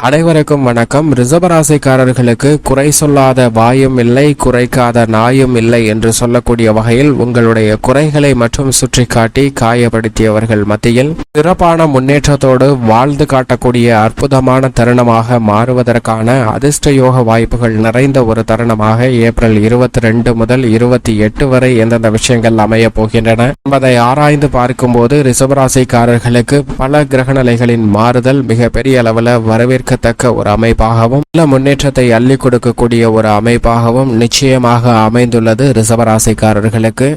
அனைவருக்கும் வணக்கம். ரிசபராசிக்காரர்களுக்கு குறை சொல்லாத வாயும் இல்லை குறைக்காத நாயும் இல்லை என்று சொல்லக்கூடிய வகையில் உங்களுடைய குறைகளை மற்றும் சுற்றி காட்டி காயப்படுத்தியவர்கள் மத்தியில் சிறப்பான முன்னேற்றத்தோடு வாழ்ந்து காட்டக்கூடிய அற்புதமான தருணமாக மாறுவதற்கான அதிர்ஷ்ட யோக வாய்ப்புகள் நிறைந்த ஒரு தருணமாக ஏப்ரல் இருபத்தி ரெண்டு முதல் இருபத்தி எட்டு வரை எந்தெந்த விஷயங்கள் அமைய போகின்றன என்பதை ஆராய்ந்து பார்க்கும்போது ரிசபராசிக்காரர்களுக்கு பல கிரகநிலைகளின் மாறுதல் மிக பெரிய அளவில் வரவேற்கத்தக்க ஒரு அமைப்பாகவும் நல்ல முன்னேற்றத்தை அள்ளி கொடுக்கக்கூடிய ஒரு அமைப்பாகவும் நிச்சயமாக அமைந்துள்ளது ரிசவராசிக்காரர்களுக்கு.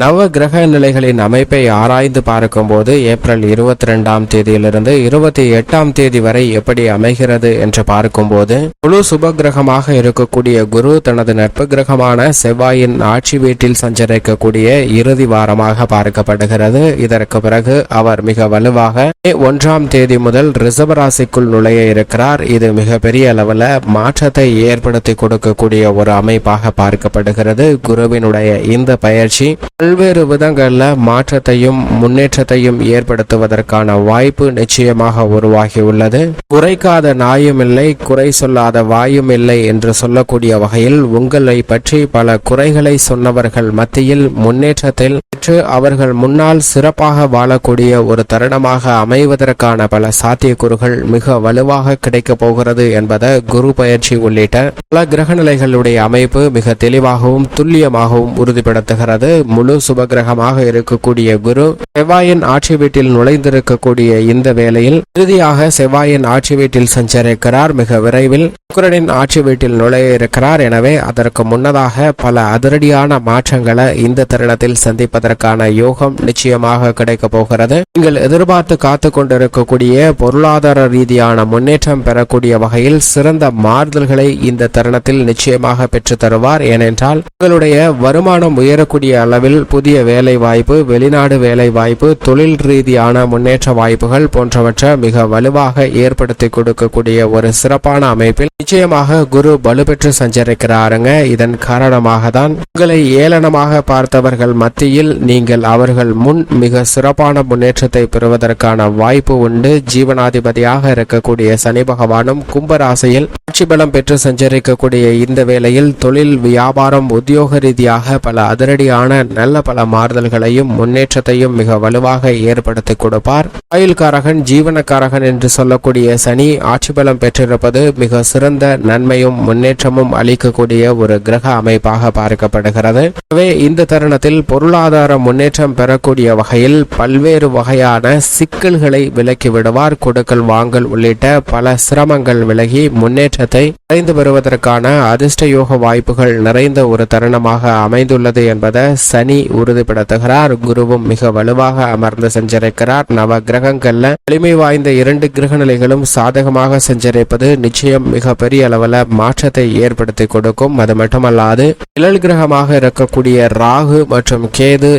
நவ கிரக நிலைகளின் அமைப்பை ஆராய்ந்து பார்க்கும்போது ஏப்ரல் இருபத்தி ரெண்டாம் தேதியிலிருந்து இருபத்தி எட்டாம் தேதி வரை எப்படி அமைகிறது என்று பார்க்கும்போது முழு சுப கிரகமாக இருக்கக்கூடிய குரு தனது நட்பு கிரகமான செவ்வாயின் ஆட்சி வீட்டில் சஞ்சரிக்கக்கூடிய இறுதி வாரமாக பார்க்கப்படுகிறது. இதற்கு பிறகு அவர் மிக வலுவாக மே ஒன்றாம் தேதி முதல் ரிசர்வ ராசிக்குள் நுழைய இருக்கிறார். இது மிக பெரிய அளவில் மாற்றத்தை ஏற்படுத்தி கொடுக்கக்கூடிய ஒரு அமைப்பாக பார்க்கப்படுகிறது. குருவினுடைய இந்த பயிற்சி பல்வேறு விதங்களில் மாற்றத்தையும் முன்னேற்றத்தையும் ஏற்படுத்துவதற்கான வாய்ப்பு நிச்சயமாக உருவாகியுள்ளது. குறைக்காத நாயும் இல்லை குறை சொல்லாத வாயும் இல்லை என்று சொல்லக்கூடிய வகையில் உங்களை பற்றி பல குறைகளை சொன்னவர்கள் மத்தியில் முன்னேற்றத்தில் பெற்று அவர்கள் முன்னால் சிறப்பாக வாழக்கூடிய ஒரு தருணமாக அமைவதற்கான பல சாத்தியக்கூறுகள் மிக வலுவாக கிடைக்கப் போகிறது என்பதை குரு பயிற்சி உள்ளிட்ட பல கிரகநிலைகளுடைய அமைப்பு மிக தெளிவாகவும் துல்லியமாகவும் உறுதிப்படுத்துகிறது. முழு சுபகிரகமாக இருக்கக்கூடிய குரு செவ்வாயின் ஆட்சி வீட்டில் நுழைந்திருக்கக்கூடிய இந்த வேளையில் இறுதியாக செவ்வாயின் ஆட்சி வீட்டில் சஞ்சரிக்கிறார். மிக விரைவில் சுக்கரனின் ஆட்சி வீட்டில் நுழைய இருக்கிறார். எனவே அதற்கு முன்னதாக பல அதிரடியான மாற்றங்களை இந்த தருணத்தில் சந்திப்பதற்கான யோகம் நிச்சயமாக கிடைக்கப் போகிறது. நீங்கள் எதிர்பார்த்து காத்து கொண்டிருக்கக்கூடிய பொருளாதார ரீதியான முன்னேற்றம் பெறக்கூடிய வகையில் சிறந்த மாறுதல்களை இந்த தருணத்தில் நிச்சயமாக பெற்று தருவார். ஏனென்றால் உங்களுடைய வருமானம் உயரக்கூடிய அளவில் புதிய வேலை வாய்ப்பு வெளிநாடு வேலை வாய்ப்பு தொழில் ரீதியான முன்னேற்ற வாய்ப்புகள் போன்றவற்றை மிக வலுவாக ஏற்படுத்தி கொடுக்கக்கூடிய ஒரு சிறப்பான அமைப்பில் நிச்சயமாக குரு வலுப்பெற்று சஞ்சரிக்கிறாருங்க. இதன் காரணமாக தான் உங்களை ஏளனமாக பார்த்தவர்கள் மத்தியில் நீங்கள் அவர்கள் முன் மிக சிறப்பான முன்னேற்றத்தை பெறுவதற்கான வாய்ப்பு உண்டு. ஜீவனாதிபதியாக இருக்கக்கூடிய சனி பகவானும் கும்பராசியில் ஆட்சி பலம் பெற்று சஞ்சரிக்கக்கூடிய இந்த வேளையில் தொழில் வியாபாரம் உத்தியோக ரீதியாக பல அதிரடியான நல்ல பல மாறுதல்களையும் முன்னேற்றத்தையும் மிக வலுவாக ஏற்படுத்தி கொடுப்பார். ஆயுள்காரகன் ஜீவனக்காரகன் என்று சொல்லக்கூடிய சனி ஆட்சி பலம் பெற்றிருப்பது மிக சிறந்த நன்மையும் முன்னேற்றமும் அளிக்கக்கூடிய ஒரு கிரக அமைப்பாக பார்க்கப்படுகிறது. எனவே இந்த தருணத்தில் பொருளாதார முன்னேற்றம் பெறக்கூடிய வகையில் பல்வேறு வகையான சிக்கல்களை விலக்கி விடுவார். கொடுக்கல் வாங்கல் உள்ளிட்ட பல சிரமங்கள் விலகி முன்னேற்ற முன்னேற்றத்தை அடைந்து வருவதற்கான அதிர்ஷ்ட யோக வாய்ப்புகள் நிறைந்த ஒரு தருணமாக அமைந்துள்ளது என்பதை சனி உறுதிப்படுத்துகிறார். குருவும் மிக வலுவாக அமர்ந்து சென்றிருக்கிறார் நவ கிரகங்கள்ல வலிமை வாய்ந்த இரண்டு கிரக நிலைகளும் சாதகமாக சென்றிருப்பது நிச்சயம் மிக பெரிய அளவில் மாற்றத்தை ஏற்படுத்தி கொடுக்கும். அது மட்டுமல்லாது நிழல் கிரகமாக இருக்கக்கூடிய ராகு மற்றும் கேது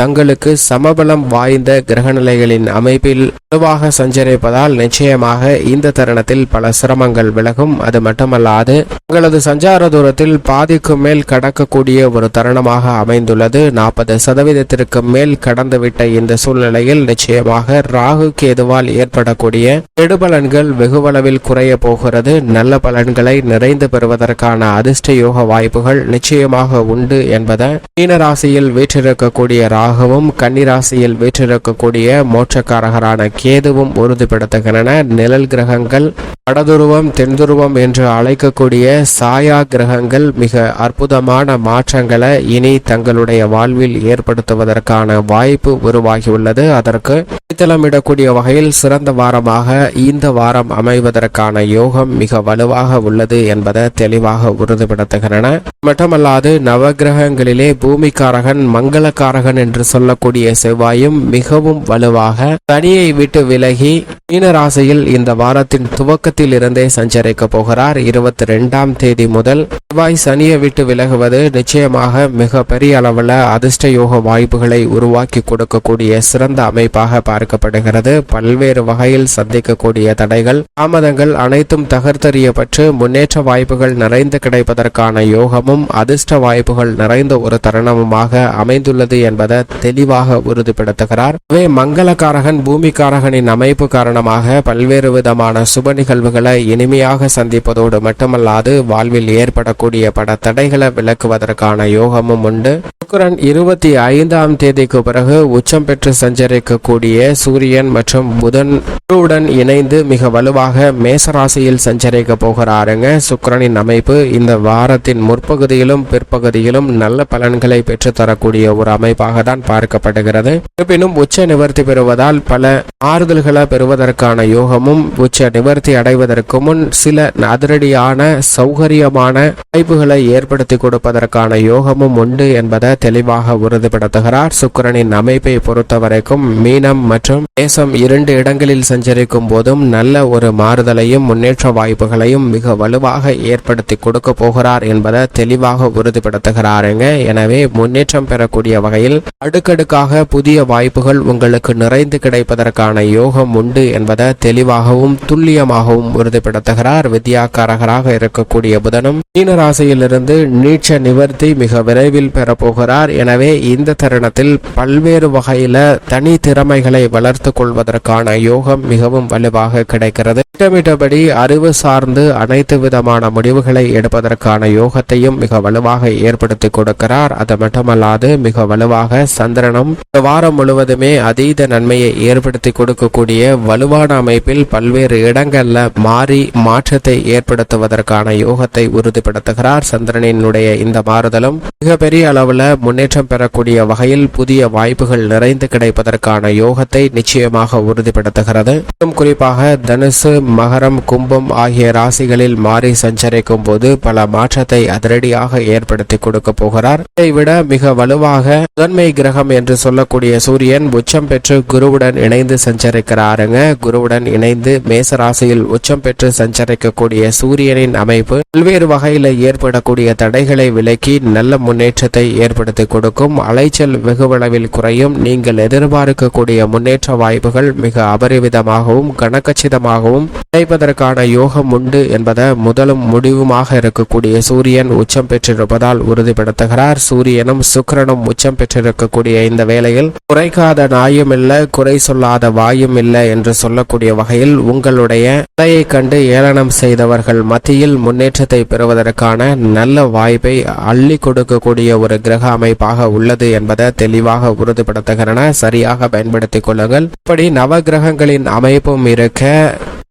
தங்களுக்கு சமபலம் வாய்ந்த கிரகநிலைகளின் அமைப்பில் வலுவாக சஞ்சரிப்பதால் நிச்சயமாக இந்த தருணத்தில் பல சிரமங்கள் விலகும். அது மட்டுமல்லாது உங்களது சஞ்சார தூரத்தில் பாதிக்கும் மேல் கடக்கக்கூடிய ஒரு தருணமாக அமைந்துள்ளது. நாற்பது சதவீதத்திற்கு மேல் கடந்துவிட்ட இந்த சூழ்நிலையில் நிச்சயமாக ராகு கேதுவால் ஏற்படக்கூடிய கெடுபலன்கள் வெகுவளவில் குறைய போகிறது. நல்ல பலன்களை நிறைந்து பெறுவதற்கான அதிர்ஷ்ட யோக வாய்ப்புகள் நிச்சயமாக உண்டு என்பதை மீனராசியில் வீற்றிருக்கக்கூடிய ராகுவும் கன்னிராசியில் வீற்றிருக்கக்கூடிய மோட்சக்காரகரான கேதுவும் உறுதிப்படுத்துகின்றன. நிழல் கிரகங்கள் வடதுருவம் தென்துருவம் என்று அழைக்கக்கூடிய சாயா கிரகங்கள் மிக அற்புதமான மாற்றங்களை இனி தங்களுடைய வாழ்வில் ஏற்படுத்துவதற்கான வாய்ப்பு உருவாகியுள்ளது. அதற்கு அடித்தளமிடக்கூடிய வகையில் சிறந்த வாரமாக இந்த வாரம் அமைவதற்கான யோகம் மிக வலுவாக உள்ளது என்பதை தெளிவாக உறுதிப்படுத்துகின்றன. மட்டுமல்லாது நவகிரகங்களிலே பூமிக்காரகன் மங்களக்காரகன் என்று சொல்லக்கூடிய செவ்வாயும் மிகவும் வலுவாக தனியை விட்டு விட்டு விலகி மீனராசியில் இந்த வாரத்தின் துவக்கத்தில் இருந்தே சஞ்சரிக்க போகிறார். இருபத்தி ரெண்டாம் தேதி முதல் செவ்வாய் சனியை விட்டு விலகுவது நிச்சயமாக மிக பெரிய அளவில் அதிர்ஷ்ட யோக வாய்ப்புகளை உருவாக்கி கொடுக்கக்கூடிய சிறந்த அமைப்பாக பார்க்கப்படுகிறது. பல்வேறு வகையில் சந்திக்கக்கூடிய தடைகள் தாமதங்கள் அனைத்தும் தகர்த்தறியப்பட்டு முன்னேற்ற வாய்ப்புகள் நிறைந்து கிடைப்பதற்கான யோகமும் அதிர்ஷ்ட வாய்ப்புகள் நிறைந்த ஒரு தருணமுமாக அமைந்துள்ளது என்பதை தெளிவாக உறுதிப்படுத்துகிறார். மங்களக்காரகன் பூமிக்காரகன் பூமிக்காரகனின் அமைப்பு காரணமாக பல்வேறு விதமான சுப நிகழ்வுகளை இனிமையாக சந்திப்பதோடு மட்டுமல்லாது வாழ்வில் ஏற்படக்கூடிய பட தடைகளை விளக்குவதற்கான யோகமும் உண்டு. சுக்கரன் இருபத்தி ஐந்தாம் தேதிக்கு பிறகு உச்சம் பெற்று சஞ்சரிக்கக்கூடிய சூரியன் மற்றும் புதன் குருவுடன் இணைந்து மிக வலுவாக மேசராசியில் சஞ்சரிக்க போகிறாருங்க. சுக்கரனின் அமைப்பு இந்த வாரத்தின் முற்பகுதியிலும் பிற்பகுதியிலும் நல்ல பலன்களை பெற்று தரக்கூடிய ஒரு அமைப்பாக தான் பார்க்கப்படுகிறது. இருப்பினும் உச்ச நிவர்த்தி பெறுவதால் பல ஆறுதல்களை பெறுவதற்கான யோகமும் உச்ச நிவர்த்தி அடைவதற்கு முன் சில அதிரடியான சௌகரியமான வாய்ப்புகளை ஏற்படுத்தி கொடுப்பதற்கான யோகமும் உண்டு என்பதை தெளிவாக உறுதிப்படுத்துகிறார். சுக்கிரனின் அமைப்பை பொறுத்தவரைக்கும் மீனம் மற்றும் தேசம் இரண்டு இடங்களில் சஞ்சரிக்கும் போதும் நல்ல ஒரு மாறுதலையும் முன்னேற்ற வாய்ப்புகளையும் மிக வலுவாக ஏற்படுத்தி கொடுக்க போகிறார் என்பதை தெளிவாக உறுதிப்படுத்துகிறாருங்க எனவே முன்னேற்றம் பெறக்கூடிய வகையில் அடுக்கடுக்காக புதிய வாய்ப்புகள் உங்களுக்கு நிறைந்து கிடைப்பதற்கான யோகம் உண்டு என்பதை தெளிவாகவும் துல்லியமாகவும் உறுதிப்படுத்துகிறார் வித்யாக்காரகராக இருக்கக்கூடிய புதனும். மீனராசியிலிருந்து நீட்ச நிவர்த்தி மிக விரைவில் பெறப்போகிறார். எனவே இந்த தருணத்தில் பல்வேறு வகையில தனி திறமைகளை வளர்த்து கொள்வதற்கான யோகம் மிகவும் வலுவாக கிடைக்கிறது. திட்டமிட்டபடி அறிவு சார்ந்து அனைத்து விதமான முடிவுகளை எடுப்பதற்கான யோகத்தையும் மிக வலுவாக ஏற்படுத்தி கொடுக்கிறார். அது மட்டுமல்லாது மிக வலுவாக சந்திரனும். வாரம் முழுவதுமே அதீத நன்மையை ஏற்படுத்தி கொடுக்கக்கூடிய வலுவான அமைப்பில் பல்வேறு இடங்கள்ல மாறி மாற்றத்தை ஏற்படுத்துவதற்கான யோகத்தை உறுதிப்படுத்துகிறார் சந்திரனினுடைய இந்த மாறுதலும். மிகப்பெரிய அளவுல முன்னேற்றம் பெறக்கூடிய வகையில் புதிய வாய்ப்புகள் நிறைந்து கிடைப்பதற்கான யோகத்தை நிச்சயமாக உறுதிப்படுத்துகிறது. குறிப்பாக தனுசு மகரம் கும்பம் ஆகிய ராசிகளில் மாறி சஞ்சரிக்கும் போது பல மாற்றத்தை அதிரடியாக ஏற்படுத்தி கொடுக்க போகிறார். இதை விட மிக வலுவாக முதன்மை கிரகம் என்று சொல்லக்கூடிய சூரியன் உச்சம் பெற்று குருவுடன் இணைந்து சஞ்சரிக்கிறாருங்க. குருவுடன் இணைந்து மேச ராசியில் உச்சம் பெற்று சஞ்சரிக்கக்கூடிய சூரியனின் அமைப்பு பல்வேறு வகையில் ஏற்படக்கூடிய தடைகளை விலக்கி நல்ல முன்னேற்றத்தை ஏற்படுத்தி கொடுக்கும். அலைச்சல் வெகுவளவில் குறையும். நீங்கள் எதிர்பார்க்கக்கூடிய முன்னேற்ற வாய்ப்புகள் மிக அபரிவிதமாகவும் கனக்கச்சிதமாகவும் கிடைப்பதற்கான யோகம் உண்டு என்பதை முதலும் முடிவுமாக இருக்கக்கூடிய சூரியன் உச்சம் பெற்றிருப்பதால் உறுதிப்படுத்துகிறார். சூரியனும் சுக்கிரனும் உச்சம் பெற்றிருக்கக்கூடிய இந்த வேளையில் குறைக்காத நாயுமில்ல குறை சொல்லாத வாயும் இல்லை என்று சொல்லக்கூடிய வகையில் உங்களுடைய நிலையை கண்டு ஏளனம் செய்தவர்கள் மத்தியில் முன்னேற்றத்தை பெறுவதற்கான நல்ல வாய்ப்பை அள்ளி கொடுக்கக்கூடிய ஒரு கிரக அமைப்பாக உள்ளது என்பதை தெளிவாக உறுதிப்படுத்துகிறன. சரியாக பயன்படுத்திக் கொள்ளுங்கள். இப்படி நவ கிரகங்களின் அமைப்பும் இருக்க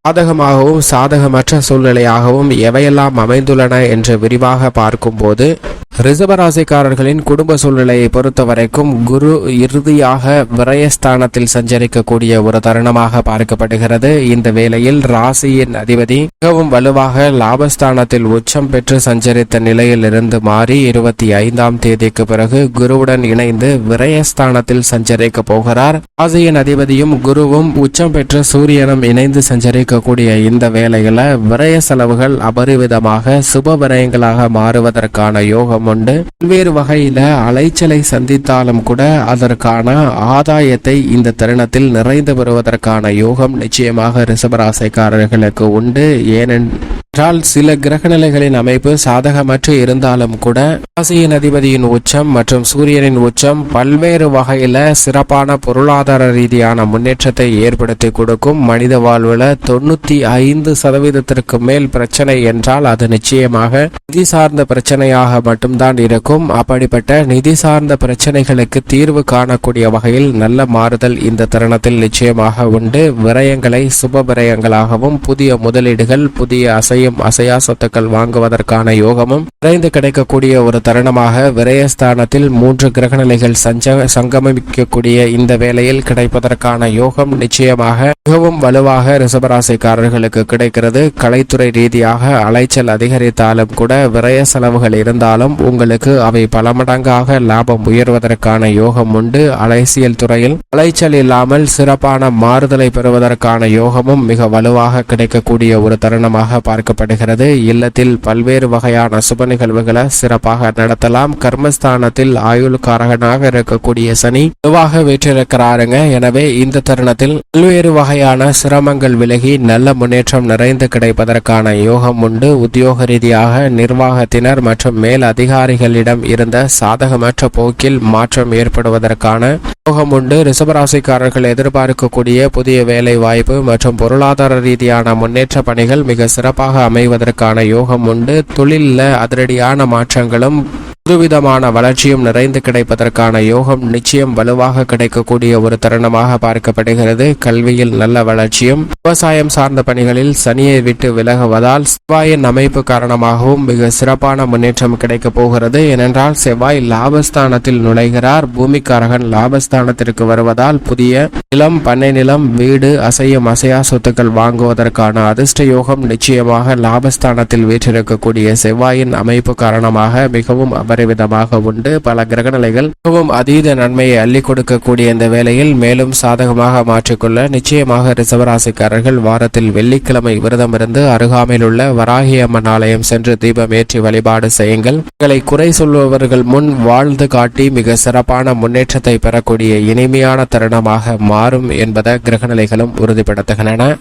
சாதகமாகவும் சாதகமற்ற சூழ்நிலையாகவும் எவையெல்லாம் அமைந்துள்ளன என்று விரிவாக பார்க்கும்போது ரிசபராசிக்காரர்களின் குடும்ப சூழ்நிலையை பொறுத்த வரைக்கும் குரு இறுதியாக விரயஸ்தானத்தில் சஞ்சரிக்கக்கூடிய ஒரு தருணமாக பார்க்கப்படுகிறது. இந்த வேளையில் ராசியின் அதிபதி மிகவும் வலுவாக லாபஸ்தானத்தில் உச்சம் பெற்று சஞ்சரித்த நிலையில் இருந்து மாறி இருபத்தி ஐந்தாம் தேதிக்கு பிறகு குருவுடன் இணைந்து விரயஸ்தானத்தில் சஞ்சரிக்க போகிறார். ராசியின் அதிபதியும் குருவும் உச்சம் பெற்ற சூரியனும் இணைந்து சஞ்சரிக்கக்கூடிய இந்த வேளையில விரய செலவுகள் அபரிவிதமாக சுப விரயங்களாக மாறுவதற்கான யோகம் உண்டு. பல்வேறு வகையில அலைச்சலை சந்தித்தாலும் கூட அதற்கான ஆதாயத்தை இந்த தருணத்தில் நிறைந்து வருவதற்கான யோகம் நிச்சயமாக ரிஷபராசைக்காரர்களுக்கு உண்டு. என்றால் சில கிரகநிலைகளின் அமைப்பு சாதகமற்று இருந்தாலும் கூட ராசியின் அதிபதியின் உச்சம் மற்றும் சூரியனின் உச்சம் பல்வேறு வகையில சிறப்பான பொருளாதார ரீதியான முன்னேற்றத்தை ஏற்படுத்தி கொடுக்கும் மனித வாழ்வுல தொண்ணூத்தி ஐந்து சதவீதத்திற்கு மேல் பிரச்சனை என்றால் அது நிச்சயமாக நிதி சார்ந்த பிரச்சனையாக மட்டும்தான் இருக்கும். அப்படிப்பட்ட நிதி சார்ந்த பிரச்சனைகளுக்கு தீர்வு காணக்கூடிய வகையில் நல்ல மாறுதல் இந்த தருணத்தில் நிச்சயமாக உண்டு. விரயங்களை சுப விரயங்களாகவும் புதிய முதலீடுகள் புதிய அசை அசையும் அசையா சொத்துக்கள் வாங்குவதற்கான யோகமும் விரைந்து கிடைக்கக்கூடிய ஒரு தருணமாக விரயஸ்தானத்தில் மூன்று கிரகநிலைகள் சஞ்ச சங்கமிக்கக்கூடிய இந்த வேளையில் கிடைப்பதற்கான யோகம் நிச்சயமாக மிகவும் வலுவாக ரிசபராசிக்காரர்களுக்கு கிடைக்கிறது. கலைத்துறை ரீதியாக அலைச்சல் அதிகரித்தாலும் கூட விரய செலவுகள் இருந்தாலும் உங்களுக்கு அவை பல மடங்காக லாபம் உயர்வதற்கான யோகம் உண்டு. அலைசியல் துறையில் அலைச்சல் இல்லாமல் சிறப்பான மாறுதலை பெறுவதற்கான யோகமும் மிக வலுவாக கிடைக்கக்கூடிய ஒரு தருணமாக பார்க்க பார்க்கப்படுகிறது இல்லத்தில் பல்வேறு வகையான சுப நிகழ்வுகளை சிறப்பாக நடத்தலாம். கர்மஸ்தானத்தில் ஆயுள்காரகனாக இருக்கக்கூடிய சனி வலுவாக வீற்றிருக்கிறாருங்க. எனவே இந்த தருணத்தில் பல்வேறு வகையான சிரமங்கள் விலகி நல்ல முன்னேற்றம் நிறைந்து கிடைப்பதற்கான யோகம் உண்டு. உத்தியோக ரீதியாக நிர்வாகத்தினர் மற்றும் மேல் அதிகாரிகளிடம் இருந்த சாதகமற்ற போக்கில் மாற்றம் ஏற்படுவதற்கான யோகம் உண்டு. ரிசபராசிக்காரர்கள் எதிர்பார்க்கக்கூடிய புதிய வேலை வாய்ப்பு மற்றும் பொருளாதார ரீதியான முன்னேற்ற பணிகள் மிக சிறப்பாக அமைவதற்கான யோகம் உண்டு. தொழிலில் அதிரடியான மாற்றங்களும் புதுவிதமான வளர்ச்சியும் நிறைந்து கிடைப்பதற்கான யோகம் நிச்சயம் வலுவாக கிடைக்கக்கூடிய ஒரு தருணமாக பார்க்கப்படுகிறது. கல்வியில் நல்ல வளர்ச்சியும் விவசாயம் சார்ந்த பணிகளில் சனியை விட்டு விலகுவதால் செவ்வாயின் அமைப்பு காரணமாகவும் மிக சிறப்பான முன்னேற்றம் கிடைக்கப் போகிறது. ஏனென்றால் செவ்வாய் லாபஸ்தானத்தில் நுழைகிறார். பூமிக்காரகன் லாபஸ்தானத்திற்கு வருவதால் புதிய நிலம் பண்ணை நிலம் வீடு அசையும் அசையா சொத்துக்கள் வாங்குவதற்கான அதிர்ஷ்ட யோகம் நிச்சயமாக லாபஸ்தானத்தில் வீற்றிருக்கக்கூடிய செவ்வாயின் அமைப்பு காரணமாக மிகவும் அபரிவிதமாக உண்டு. பல கிரகநிலைகள் மிகவும் அதீத நன்மையை அள்ளி கொடுக்கக்கூடிய இந்த வேளையில் மேலும் சாதகமாக மாற்றிக்கொள்ள நிச்சயமாக ரிசவராசிக்காரர்கள் வாரத்தில் வெள்ளிக்கிழமை விரதம் இருந்து அருகாமையில் உள்ள வராகி அம்மன் ஆலயம் சென்று தீபம் ஏற்றி வழிபாடு செய்யுங்கள். உங்களை குறை சொல்பவர்கள் முன் வாழ்ந்து காட்டி மிக சிறப்பான முன்னேற்றத்தை பெறக்கூடிய இனிமையான தருணமாக மாறும் என்பதை கிரகநிலைகளும் உறுதிப்படுத்துகின்றன.